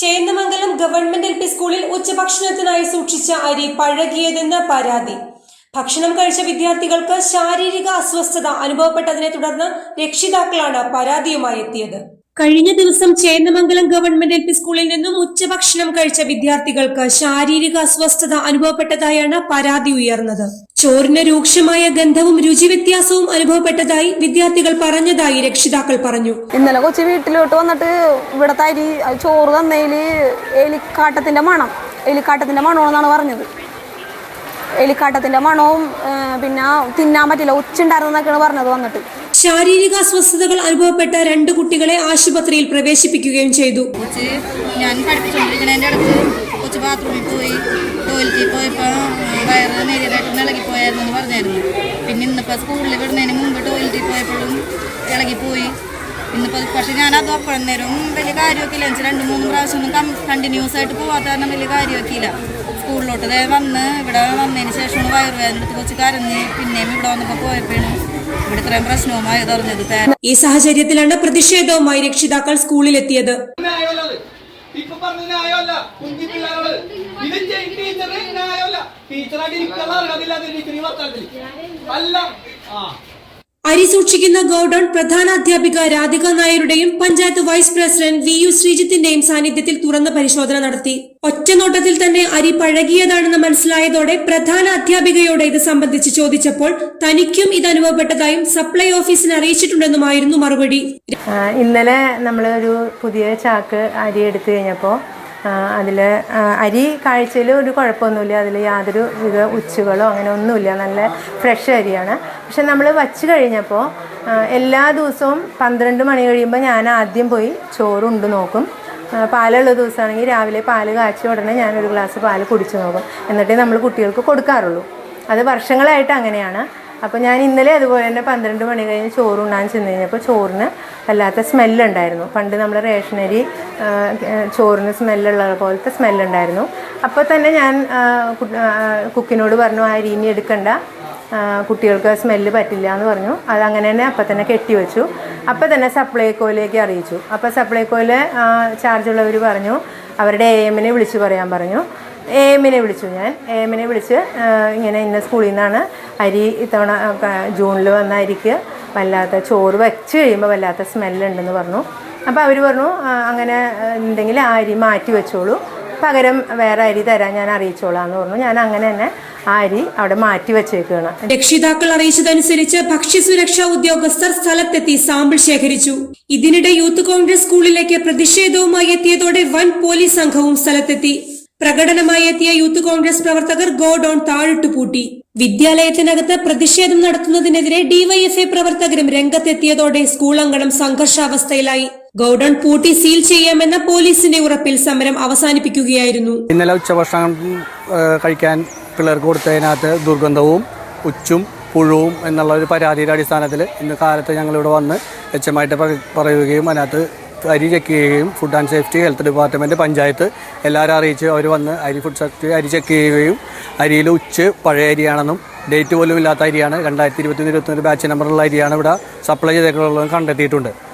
Chendamangalam government L P സ്കൂളിൽ ഉച്ചഭക്ഷണത്തിനായി സൂക്ഷിച്ച അരി പഴകിയതെന്ന് പരാതി. ഭക്ഷണം കഴിച്ച വിദ്യാർത്ഥികൾക്ക് ശാരീരിക അസ്വസ്ഥത അനുഭവപ്പെട്ടതിനെ തുടർന്ന് രക്ഷിതാക്കളാണ് പരാതിയുമായി എത്തിയത്. കഴിഞ്ഞ ദിവസം ചേന്നമംഗലം ഗവൺമെന്റ് എൽ പി സ്കൂളിൽ നിന്നും ഉച്ചഭക്ഷണം കഴിച്ച വിദ്യാർത്ഥികൾക്ക് ശാരീരിക അസ്വസ്ഥത അനുഭവപ്പെട്ടതായാണ് പരാതി ഉയർന്നത്. ചോറിന് രൂക്ഷമായ ഗന്ധവും രുചി വ്യത്യാസവും അനുഭവപ്പെട്ടതായി വിദ്യാർത്ഥികൾ പറഞ്ഞതായി രക്ഷിതാക്കൾ പറഞ്ഞു. ഇന്നലെ കൊച്ചു വീട്ടിലോട്ട് വന്നിട്ട് ഇവിടെ അരി ചോറ് തന്നതിൽ എലിക്കാട്ടത്തിന്റെ മണം. എലിക്കാട്ടത്തിന്റെ മണമെന്നാണ് പറഞ്ഞത്. എലിക്കാട്ടത്തിന്റെ മണവും പിന്നെ തിന്നാൻ പറ്റില്ല ഉച്ചുണ്ടായിരുന്നൊക്കെയാണ് പറഞ്ഞത് വന്നിട്ട്. ശാരീരിക അസ്വസ്ഥതകൾ അനുഭവപ്പെട്ട രണ്ട് കുട്ടികളെ ആശുപത്രിയിൽ പ്രവേശിപ്പിക്കുകയും ചെയ്തു. ഞാൻ അടുത്ത് കൊച്ച് ബാത്റൂമിൽ പോയി. വയറ് ഇളകി പോയായിരുന്നു എന്ന് പറഞ്ഞായിരുന്നു. പിന്നെ ഇന്നിപ്പോൾ സ്കൂളിൽ വിടുന്നതിന് മുമ്പ് ടോയ്ലറ്റിൽ പോയപ്പോഴും ഇളകിപ്പോയി ഇന്നിപ്പോൾ പക്ഷേ ഞാൻ അത് അപ്പോഴന്നേരം വലിയ കാര്യമൊക്കെ ഇല്ല വെച്ചാൽ രണ്ട് മൂന്ന് പ്രാവശ്യം ഒന്നും കം കണ്ടിന്യൂസ് ആയിട്ട് പോകാത്ത കാരണം വലിയ കാര്യമൊക്കെ ഇല്ല സ്കൂളിലോട്ട് ദേ വന്ന് ഇവിടെ വന്നതിന് ശേഷം വയറുവേദന എടുത്ത് കൊച്ച് കരഞ്ഞ് പിന്നെയും ഇവിടെ വന്നപ്പോൾ പോയപ്പോഴും ഇവിടെ ഇത്രയും പ്രശ്നവുമായി തേര ഈ സാഹചര്യത്തിലാണ് പ്രതിഷേധവുമായി രക്ഷിതാക്കൾ സ്കൂളിലെത്തിയത്. അത്. ഇപ്പൊ പറഞ്ഞ ന്യായമല്ല. കുഞ്ഞി പിള്ളേരോട് ഇത് ടീച്ചർ ന്യായമല്ല. ടീച്ചറായിട്ട് ഇരിക്കാനുള്ള അർഹതയില്ലാത്ത ടീച്ചർ ഈ വർത്തമാനത്തിൽ അല്ല. ആ. അരി സൂക്ഷിക്കുന്ന ഗോഡൌൺ പ്രധാന അധ്യാപിക Radhika നായരുടെയും panchayat vice president V U ശ്രീജിത്തിന്റെയും സാന്നിധ്യത്തിൽ തുറന്ന പരിശോധന നടത്തി. ഒറ്റനോട്ടത്തിൽ തന്നെ അരി പഴകിയതാണെന്ന് മനസ്സിലായതോടെ പ്രധാന അധ്യാപികയോട് ഇത് സംബന്ധിച്ച് ചോദിച്ചപ്പോൾ തനിക്കും ഇത് അനുഭവപ്പെട്ടതായും സപ്ലൈ ഓഫീസിനെ അറിയിച്ചിട്ടുണ്ടെന്നുമായിരുന്നു മറുപടി. ഇന്നലെ നമ്മൾ ഒരു പുതിയ ചാക്ക് അരി എടുത്തു കഴിഞ്ഞപ്പോൾ അതിൽ അരി കാഴ്ചയിൽ ഒരു കുഴപ്പമൊന്നുമില്ല. അതിൽ യാതൊരു വിധ ഉച്ചകളോ അങ്ങനെ ഒന്നുമില്ല. നല്ല ഫ്രഷ് അരിയാണ്. പക്ഷെ നമ്മൾ വച്ച് കഴിഞ്ഞപ്പോൾ എല്ലാ ദിവസവും പന്ത്രണ്ട് മണി കഴിയുമ്പോൾ ഞാൻ ആദ്യം പോയി ചോറുണ്ട് നോക്കും. പാലുള്ള ദിവസമാണെങ്കിൽ രാവിലെ പാൽ കാച്ചിയ ഉടനെ ഞാനൊരു ഗ്ലാസ് പാൽ കുടിച്ചു നോക്കും. എന്നിട്ടേ നമ്മൾ കുട്ടികൾക്ക് കൊടുക്കാറുള്ളൂ. അത് വർഷങ്ങളായിട്ട് അങ്ങനെയാണ്. അപ്പോൾ ഞാൻ ഇന്നലെ അതുപോലെ തന്നെ പന്ത്രണ്ട് മണി കഴിഞ്ഞ് ചോറ് ഉണ്ണാൻ ചെന്ന് കഴിഞ്ഞപ്പോൾ ചോറിന് വല്ലാത്ത സ്മെല്ലുണ്ടായിരുന്നു പണ്ട് നമ്മൾ റേഷനരി ചോറിന് സ്മെല്ലുള്ള പോലത്തെ സ്മെല്ലുണ്ടായിരുന്നു അപ്പോൾ തന്നെ ഞാൻ കുക്കിനോട് പറഞ്ഞു ആ അരി ഇനി എടുക്കണ്ട. കുട്ടികൾക്ക് സ്മെല്ല് പറ്റില്ല എന്ന് പറഞ്ഞു. അത് അങ്ങനെ തന്നെ അപ്പം തന്നെ കെട്ടിവെച്ചു അപ്പം തന്നെ സപ്ലൈകോയിലേക്ക് അറിയിച്ചു. അപ്പോൾ സപ്ലൈകോയിൽ ചാർജുള്ളവർ പറഞ്ഞു അവരുടെ എ എമ്മിനെ വിളിച്ച് പറയാൻ പറഞ്ഞു. എമ്മിനെ വിളിച്ചു ഞാൻ. ഏമിനെ വിളിച്ച് ഇങ്ങനെ ഇന്ന സ്കൂളിൽ നിന്നാണ് അരി ഇത്തവണ ജൂണിൽ വന്ന അരിക്ക് വല്ലാത്ത ചോറ് വെച്ച് കഴിയുമ്പോൾ വല്ലാത്ത സ്മെല്ലുണ്ടെന്ന് പറഞ്ഞു. അപ്പോൾ അവർ പറഞ്ഞു അങ്ങനെ ഉണ്ടെങ്കിൽ ആ അരി മാറ്റി വെച്ചോളൂ. പകരം വേറെ അരി തരാൻ ഞാൻ അറിയിച്ചോളാം എന്ന് പറഞ്ഞു. ഞാൻ അങ്ങനെ തന്നെ ആ അരി അവിടെ മാറ്റി വെച്ചേക്കുകയാണ് രക്ഷിതാക്കൾ അറിയിച്ചതനുസരിച്ച് ഭക്ഷ്യസുരക്ഷാ ഉദ്യോഗസ്ഥർ സ്ഥലത്തെത്തി സാമ്പിൾ ശേഖരിച്ചു. ഇതിനിടെ യൂത്ത് കോൺഗ്രസ് സ്കൂളിലേക്ക് പ്രതിഷേധവുമായി എത്തിയതോടെ വൻ പോലീസ് സംഘവും സ്ഥലത്തെത്തി. പ്രകടനമായി എത്തിയ യൂത്ത് കോൺഗ്രസ് പ്രവർത്തകർ ഗോഡൌൺ താഴിട്ടു പൂട്ടി. വിദ്യാലയത്തിനകത്ത് പ്രതിഷേധം നടത്തുന്നതിനെതിരെ ഡിവൈഎഫ്ഐ പ്രവർത്തകരും രംഗത്തെത്തിയതോടെ സ്കൂൾ അങ്കണം സംഘർഷാവസ്ഥയിലായി. ഗോഡൌൺ പൂട്ടി സീൽ ചെയ്യാമെന്ന പോലീസിന്റെ ഉറപ്പിൽ സമരം അവസാനിപ്പിക്കുകയായിരുന്നു. ഇന്നലെ ഉച്ചഭക്ഷണം കഴിക്കാൻ പിള്ളേർക്ക് കൊടുത്തതിനകത്ത് ദുർഗന്ധവും ഉച്ചും പുഴുവും എന്നുള്ള ഒരു പരാതിയുടെ അടിസ്ഥാനത്തിൽ ഇന്ന് കാലത്ത് ഞങ്ങളിവിടെ വന്ന് എച്ചമായിട്ട് പറയുകയും അതിനകത്ത് അരി ചെക്ക് ചെയ്യുകയും food and safety health department panchayat എല്ലാവരും അറിയിച്ച് അവർ വന്ന് അരി ഫുഡ് സേഫ്റ്റി അരി ചെക്ക് ചെയ്യുകയും അരിയിൽ ഉച്ച് പഴയ അരിയാണെന്നും ഡേറ്റ് പോലും ഇല്ലാത്ത അരിയാണ്. രണ്ടായിരത്തി ഇരുപത്തി ഇരുപത്തൊന്ന് ബാച്ച് നമ്പറുള്ള അരിയാണ് ഇവിടെ സപ്ലൈ ചെയ്തേക്കുള്ളതെന്ന് കണ്ടെത്തിയിട്ടുണ്ട്.